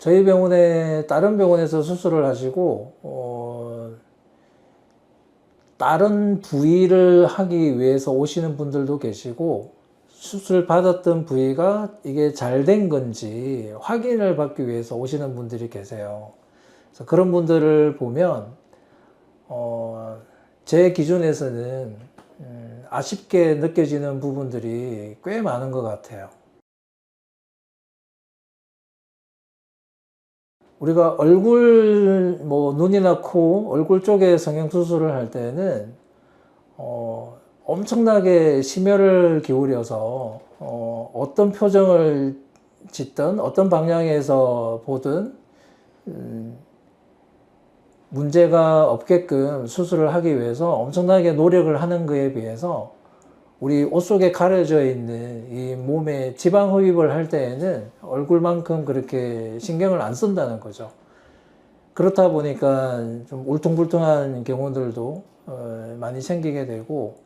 저희 병원에 다른 병원에서 수술을 하시고 어, 다른 부위를 하기 위해서 오시는 분들도 계시고 수술 받았던 부위가 이게 잘 된 건지 확인을 받기 위해서 오시는 분들이 계세요. 그래서 그런 분들을 보면 어, 제 기준에서는 음, 아쉽게 느껴지는 부분들이 꽤 많은 것 같아요. 우리가 얼굴, 뭐, 눈이나 코, 얼굴 쪽에 성형 수술을 할 때는, 어, 엄청나게 심혈을 기울여서, 어, 어떤 표정을 짓든, 어떤 방향에서 보든, 음, 문제가 없게끔 수술을 하기 위해서 엄청나게 노력을 하는 것에 비해서 우리 옷 속에 가려져 있는 이 몸에 지방 흡입을 할 때에는 얼굴만큼 그렇게 신경을 안 쓴다는 거죠. 그렇다 보니까 좀 울퉁불퉁한 경우들도 어, 많이 생기게 되고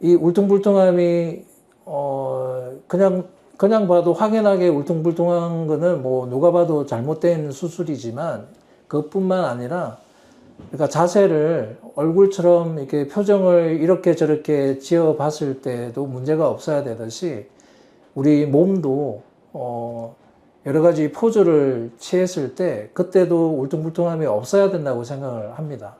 이 울퉁불퉁함이 어, 그냥 그냥 봐도 확연하게 울퉁불퉁한 거는 뭐 누가 봐도 잘못된 수술이지만 그것뿐만 아니라 그러니까 자세를 얼굴처럼 이렇게 표정을 이렇게 저렇게 지어 봤을 때도 문제가 없어야 되듯이 우리 몸도 어 여러 가지 포즈를 취했을 때 그때도 울퉁불퉁함이 없어야 된다고 생각을 합니다.